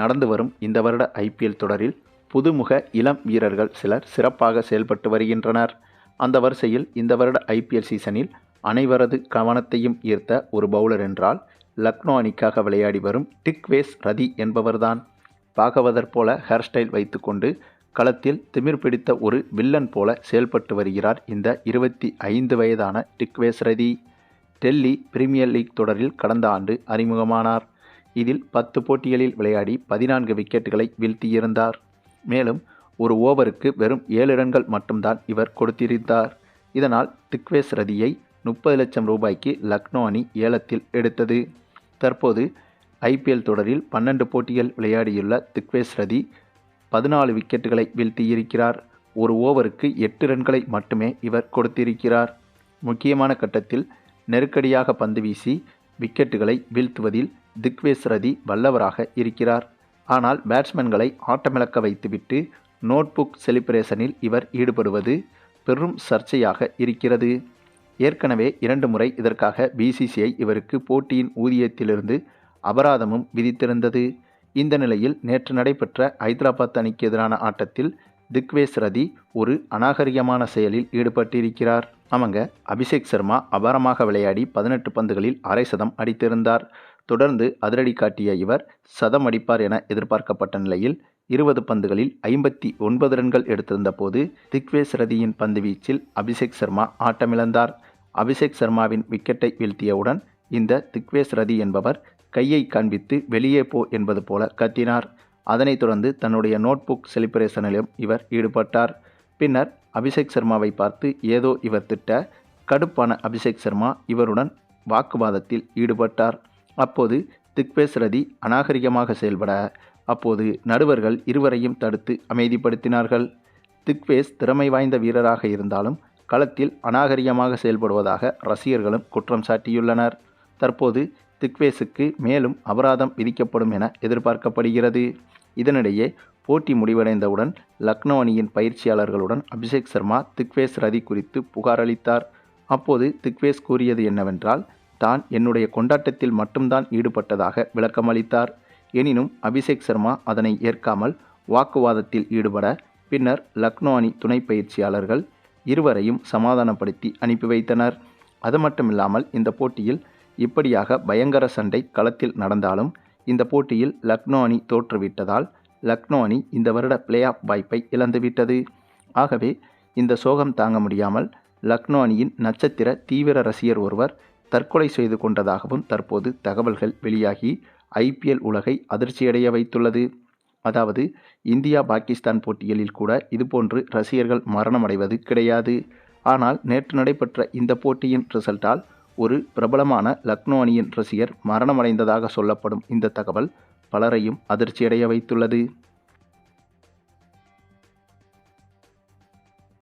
நடந்து வரும் இந்த வருட ஐபிஎல் தொடரில் புதுமுக இளம் வீரர்கள் சிலர் சிறப்பாக செயல்பட்டு வருகின்றனர். அந்த வரிசையில் இந்த வருட ஐபிஎல் சீசனில் அனைவரது கவனத்தையும் ஈர்த்த ஒரு பவுலர் என்றால் லக்னோ அணிக்காக விளையாடி வரும் டிக்வேஸ் ரதி என்பவர்தான். பாகவதர் போல ஹேர் ஸ்டைல் வைத்துக்கொண்டு களத்தில் திமிர் பிடித்த ஒரு வில்லன் போல செயல்பட்டு வருகிறார் இந்த இருபத்தி ஐந்து வயதான டிக்வேஸ் ரதி. டெல்லி பிரீமியர் லீக் தொடரில் கடந்த ஆண்டு அறிமுகமானார். இதில் பத்து போட்டிகளில் விளையாடி பதினான்கு விக்கெட்டுகளை வீழ்த்தியிருந்தார். மேலும் ஒரு ஓவருக்கு வெறும் ஏழு ரன்கள் மட்டும்தான் இவர் கொடுத்திருந்தார். இதனால் திக்வேஸ் ரதியை முப்பது லட்சம் ரூபாய்க்கு லக்னோ அணி ஏலத்தில் எடுத்தது. தற்போது ஐபிஎல் தொடரில் பன்னெண்டு போட்டிகள் விளையாடியுள்ள திக்வேஸ் ரதி பதினாலு விக்கெட்டுகளை வீழ்த்தியிருக்கிறார். ஒரு ஓவருக்கு எட்டு ரன்களை மட்டுமே இவர் கொடுத்திருக்கிறார். முக்கியமான கட்டத்தில் நெருக்கடியாக பந்து வீசி விக்கெட்டுகளை வீழ்த்துவதில் திக்வேஸ் ரதி வல்லவராக இருக்கிறார். ஆனால் பேட்ஸ்மேன்களை ஆட்டமிழக்க வைத்துவிட்டு நோட்புக் செலிப்ரேஷனில் இவர் ஈடுபடுவது பெரும் சர்ச்சையாக இருக்கிறது. ஏற்கனவே இரண்டு முறை இதற்காக பிசிசிஐ இவருக்கு போட்டியின் ஊதியத்திலிருந்து அபராதமும் விதித்திருந்தது. இந்த நிலையில் நேற்று நடைபெற்ற ஐதராபாத் அணிக்கு எதிரான ஆட்டத்தில் திக்வேஸ் ரதி ஒரு அநாகரிகமான செயலில் ஈடுபட்டிருக்கிறார். அவங்க அபிஷேக் சர்மா அபாரமாக விளையாடி பதினெட்டு பந்துகளில் அரை சதம் அடித்திருந்தார். தொடர்ந்து அதிரடி காட்டிய இவர் சதம் அடிப்பார் என எதிர்பார்க்கப்பட்ட நிலையில் இருபது பந்துகளில் ஐம்பத்தி ஒன்பது ரன்கள் எடுத்திருந்த போது திக்வேஸ் ரதியின் பந்து வீச்சில் அபிஷேக் சர்மா ஆட்டமிழந்தார். அபிஷேக் சர்மாவின் விக்கெட்டை வீழ்த்தியவுடன் இந்த திக்வேஸ் ரதி என்பவர் கையை காண்பித்து வெளியே போ என்பது போல கத்தினார். அதனைத் தொடர்ந்து தன்னுடைய நோட்புக் செலிப்ரேஷனிலும் இவர் ஈடுபட்டார். பின்னர் அபிஷேக் சர்மாவை பார்த்து ஏதோ இவர் திட்ட கடுப்பான அபிஷேக் சர்மா இவருடன் வாக்குவாதத்தில் ஈடுபட்டார். அப்போது திக்வேஸ் ரதி அநாகரிகமாக செயல்பட அப்போது நடுவர்கள் இருவரையும் தடுத்து அமைதிப்படுத்தினார்கள். திக்வேஸ் திறமை வாய்ந்த வீரராக இருந்தாலும் களத்தில் அநாகரிகமாக செயல்படுவதாக ரசிகர்களும் குற்றம் சாட்டியுள்ளனர். தற்போது திக்வேஸுக்கு மேலும் அபராதம் விதிக்கப்படும் என எதிர்பார்க்கப்படுகிறது. இதனிடையே போட்டி முடிவடைந்தவுடன் லக்னோ அணியின் பயிற்சியாளர்களுடன் அபிஷேக் சர்மா திக்வேஸ் ரதி குறித்து புகார் அளித்தார் அப்போது திக்வேஸ் கூறியது என்னவென்றால் தான் என்னுடைய கொண்டாட்டத்தில் மட்டும்தான் ஈடுபட்டதாக விளக்கமளித்தார் எனினும் அபிஷேக் சர்மா அதனை ஏற்காமல் வாக்குவாதத்தில் ஈடுபட பின்னர் லக்னோ அணி துணை பயிற்சியாளர்கள் இருவரையும் சமாதானப்படுத்தி அனுப்பி வைத்தனர். அது மட்டுமில்லாமல் இந்த போட்டியில் இப்படியாக பயங்கர சண்டை களத்தில் நடந்தாலும் இந்த போட்டியில் லக்னோ அணி தோற்றுவிட்டதால் லக்னோ அணி இந்த வருட பிளே ஆஃப் வாய்ப்பை இழந்துவிட்டது ஆகவே இந்த சோகம் தாங்க முடியாமல் லக்னோ அணியின் நட்சத்திர தீவிர ரசிகர் ஒருவர் தற்கொலை செய்து கொண்டதாகவும் தற்போது தகவல்கள் வெளியாகி ஐபிஎல் உலகை அதிர்ச்சியடைய வைத்துள்ளது. அதாவது இந்தியா பாகிஸ்தான் போட்டிகளில் கூட இதுபோன்று ரசிகர்கள் மரணமடைவது கிடையாது. ஆனால் நேற்று நடைபெற்ற இந்த போட்டியின் ரிசல்ட்டால் ஒரு பிரபலமான லக்னோ அணியின் ரசிகர் மரணமடைந்ததாக சொல்லப்படும் இந்த தகவல் பலரையும் அதிர்ச்சியடைய வைத்துள்ளது.